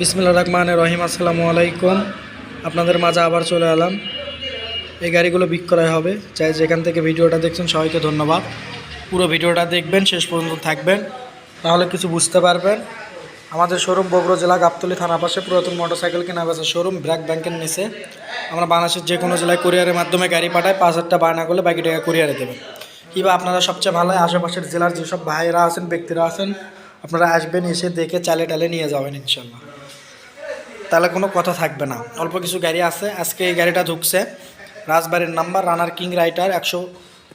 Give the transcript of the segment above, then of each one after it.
বিসমিল্লা রহমান রহিম, আসসালামু আলাইকুম। আপনাদের মাঝে আবার চলে এলাম। এই গাড়িগুলো বিক্রয় হবে। চাই যেখান থেকে ভিডিওটা দেখছেন সবাইকে ধন্যবাদ। পুরো ভিডিওটা দেখবেন, শেষ পর্যন্ত থাকবেন। তাহলে কিছু বুঝতে পারবেন। আমাদের শোরুম বগুড়া জেলা গাবতলি থানা পাশে পুরাতন মোটরসাইকেল কেনা বেচা শোরুম, ব্র্যাক ব্যাংকের নিচে। আমরা বাংলাদেশের যে কোনো জেলায় কুরিয়ারের মাধ্যমে গাড়ি পাঠাই, পাঁচ হাজারটা বায়না করলে বাকি টাকা কুরিয়ারে দেবেন কিংবা আপনারা সবচেয়ে ভালো আশেপাশের জেলার যেসব ভাইয়েরা আছেন, ব্যক্তিরা আছেন, আপনারা আসবেন, এসে দেখে চালে টালে নিয়ে যাবেন, ইনশাল্লাহ। তাহলে কোনো কথা থাকবে না। অল্প কিছু গাড়ি আছে, আজকে এই গাড়িটা ঢুকছে। রাজবাড়ির নাম্বার রানার কিং রাইটার একশো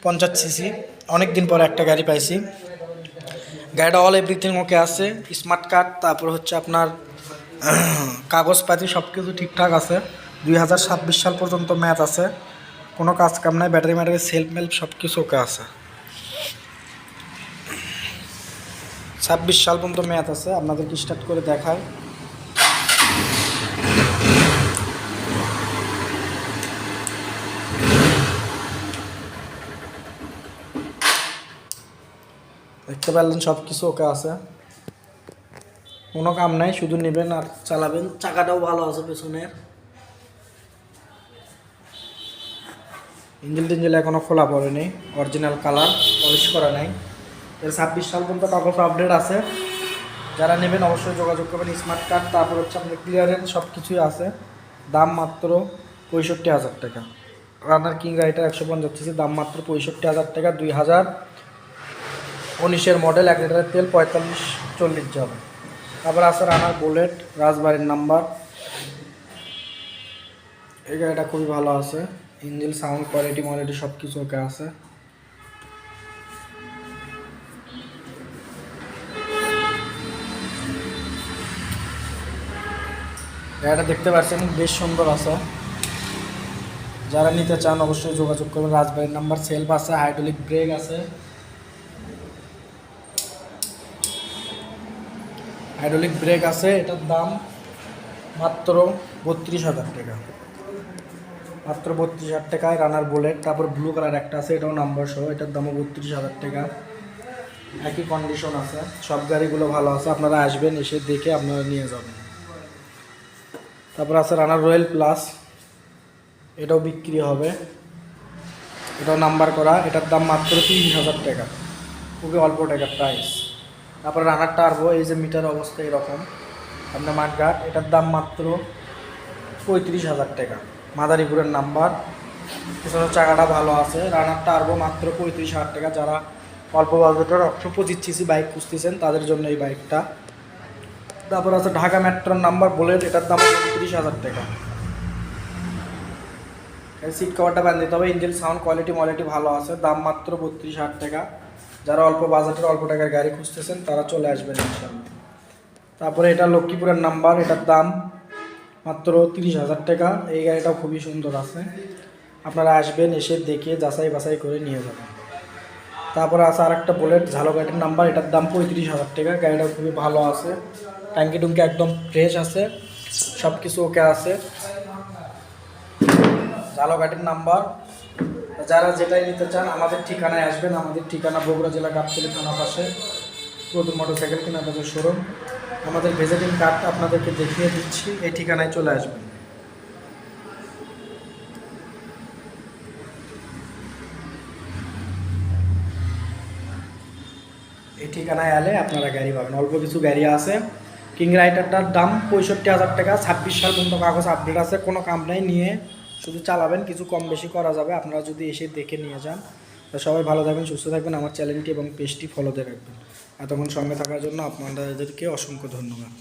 পঞ্চাশ সিসি অনেক দিন পরে একটা গাড়ি পাইছি। গাড়িটা অল এভরিথিং ওকে আছে স্মার্ট কার্ড তারপর হচ্ছে আপনার কাগজপাতি সব কিছু ঠিকঠাক আছে। দুই হাজার ছাব্বিশ সাল পর্যন্ত ম্যাচ আছে। কোনো কাজ কাম নাই ব্যাটারি ম্যাটারি সেলফ মেলফ সব কিছু ওকে আছে। ছাব্বিশ সাল পর্যন্ত ম্যাচ আছে, আপনাদেরকে স্টার্ট করে দেখায় দেখতে পারলেন সব কিছু ওকে আছে। কোনো কাম নাই, শুধু নেবেন আর চালাবেন। চাকাটাও ভালো আছে পেছনের। ইঞ্জিল টিঞ্জিল এখনও খোলা পড়েনি অরিজিনাল কালার পলিশ করা নাই। এর ছাব্বিশ সাল পর্যন্ত কাগজ আপডেট আছে। যারা নেবেন অবশ্যই যোগাযোগ করবেন স্মার্ট কার্ড তারপর হচ্ছে আপনার ক্লিয়ারেন্স সব কিছুই আছে। দাম মাত্র পঁয়ষট্টি হাজার টাকা। রানার কিং রাইটার একশো পঞ্চাশ দাম মাত্র পঁয়ষট্টি হাজার টাকা, দুই হাজার উনিশের মডেল এক লিটারের তেল পঁয়তাল্লিশ, চল্লিশ যাবে তারপর আছে রানার বুলেট, রাজবাড়ির নাম্বার এই গাড়িটা খুবই ভালো আছে। ইঞ্জিন সাউন্ড কোয়ালিটি মোয়ালিটি সব কিছু ওকে আছে। গাড়িটা দেখতে পাচ্ছেন, বেশ সুন্দর আছে। যারা নিতে চান অবশ্যই যোগাযোগ করবেন। রাজবাড়ির নাম্বার সেলফ আছে হাইড্রোলিক ব্রেক আছে। হাইড্রোলিক ব্রেক আছে, এটার দাম মাত্র বত্রিশ হাজার টাকা। মাত্র বত্রিশ হাজার টাকায় রানার বুলেট তারপর ব্লু কালার একটা আছে, এটাও নাম্বার সহ এটার দামও বত্রিশ হাজার টাকা। একই কন্ডিশন আছে, সব গাড়িগুলো ভালো আছে, আপনারা আসবেন, এসে দেখে আপনারা নিয়ে যাবেন। তারপর আছে রানার রয়্যাল প্লাস এটাও বিক্রি হবে। এটাও নাম্বার করা, এটার দাম মাত্র তিরিশ হাজার টাকা। খুবই অল্প টাকার প্রাইস তারপরে রানার টার্বো এই যে মিটার অবস্থা এরকম। আপনার মাঠঘাট, এটার দাম মাত্র পঁয়ত্রিশ হাজার টাকা। মাদারীপুরের নাম্বার পিছনের চাকাটা ভালো আছে। রানার টার্বো মাত্র পঁয়ত্রিশ হাজার টাকা। যারা অল্প বাজেটের একশো পঁচিশ সিসি বাইক খুঁজতেছেন, তাদের জন্য এই বাইকটা তারপর আছে ঢাকা মেট্রোর নাম্বার বুলেট এটার দাম পঁয়ত্রিশ হাজার টাকা। সিট কভারটা বাঁধিয়ে দিতে হবে। ইঞ্জিন সাউন্ড কোয়ালিটি মোয়ালিটি ভালো আছে। দাম মাত্র বত্রিশ হাজার টাকা। যারা অল্প বাজেটের অল্প টাকার গাড়ি খুঁজতেছেন, তারা চলে আসবেন ইনশাল্লাহ তারপরে এটা লক্ষ্মীপুরের নাম্বার, এটার দাম মাত্র তিরিশ হাজার টাকা। এই গাড়িটাও খুবই সুন্দর আছে। আপনারা আসবেন, এসে দেখে যাচাই বাছাই করে নিয়ে যাবেন। তারপরে আছে আর একটা বুলেট ঝালকাঠির নাম্বার, এটার দাম পঁয়ত্রিশ হাজার টাকা। গাড়িটা খুবই ভালো আছে। ট্যাঙ্কি টুঙ্কি একদম ফ্রেশ আছে। সব কিছু ওকে আছে ঝালকাঠির নাম্বার যারা যেটাই নিতে চান, আমাদের ঠিকানায় আসবেন। আমাদের ঠিকানা বগুড়া জেলা গাবতলি থানা পাশে। প্রথম মোটরসাইকেল কেনা বাজার শোরুম। আমাদের ভিজিটিং কার্ডটা আপনাদেরকে দেখিয়ে দিচ্ছি, এই ঠিকানায় চলে আসবেন। এই ঠিকানায় এলে আপনারা গাড়ি পাবেন। অল্প কিছু গাড়ি আছে। কিং রাইটারটার দাম পঁয়ষট্টি হাজার টাকা। ছাব্বিশ সাল পর্যন্ত কাগজ আপডেট আছে। কোনো কাম নাই, নিয়ে শুধু চালাবেন, কিছু কম বেশি করা যাবে। আপনারা যদি এসে দেখে নিয়ে যান সবাই ভালো থাকবেন, সুস্থ থাকবেন, আমার চ্যানেলটি এবং পেজটি ফলোতে রাখবেন। এতক্ষণ সঙ্গে থাকার জন্য আপনাদেরকে অসংখ্য ধন্যবাদ।